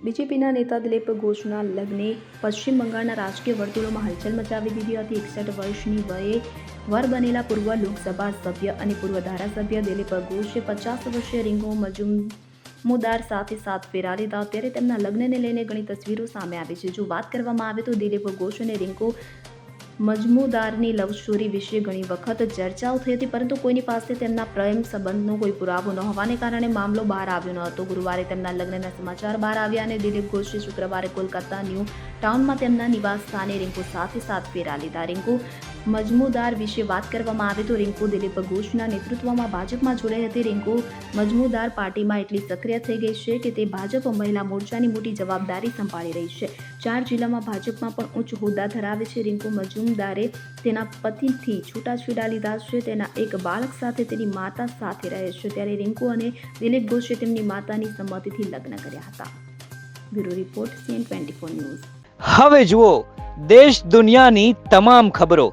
બીજેપીના નેતા દિલીપ ઘોષના લગ્ને પશ્ચિમ બંગાળના રાજકીય વર્તુળોમાં હલચલ મચાવી દીધી હતી. એકસઠ વર્ષની વયે વર બનેલા પૂર્વ લોકસભા સભ્ય અને પૂર્વ ધારાસભ્ય દિલીપ ઘોષે પચાસ વર્ષીય રિંગો મજુમદાર સાથે સાથ ફેરા લીધા. ત્યારે તેમના લગ્નને લઈને ઘણી તસવીરો સામે આવી છે. જો વાત કરવામાં આવે તો દિલીપ ઘોષ અને રિંકુ મજમુદારની લવ સ્ટોરી વિશે ઘણી વખત ચર્ચાઓ થઈ હતી, પરંતુ કોઈની પાસે તેમના પ્રેમ સંબંધનો કોઈ પુરાવો ન હોવાને કારણે મામલો બહાર આવ્યો ન હતો. ગુરુવારે તેમના લગ્નના સમાચાર બહાર આવ્યા અને દિલીપ ઘોષે શુક્રવારે કોલકાતા ન્યૂ ટાઉનમાં તેમના નિવાસ સ્થાને રિંકુ સાથે સાત ફેરા લીધા. રિંકુ મજમુદાર વિશે વાત કરવામાં આવે તો રિંકુ દિલીપ ઘોષના નેતૃત્વમાં ભાજપમાં જોડાઈ હતી રિંકુ. મજમુદાર પાર્ટીમાં એટલી સક્રિય થઈ ગઈ છે કે તે ભાજપ મહિલા મોરચાની મોટી જવાબદારી સંભાળી રહી છે. ચાર જિલ્લામાં ભાજપમાં પણ ઉચ્ચ હોદ્દા ધરાવે છે રિંકુ મજુમદારે. તેના પતિથી છૂટાછેડા લીધા છે. તેના એક બાળક સાથે તેની માતા સાથે રહે છે. ત્યારે રિંકુ અને દિલીપ ઘોષે તેમની માતાની સંમતિથી લગ્ન કર્યા હતા. Bureau report, CN twenty news. હવે જુઓ, દેશ દુનિયાની તમામ ખબરો.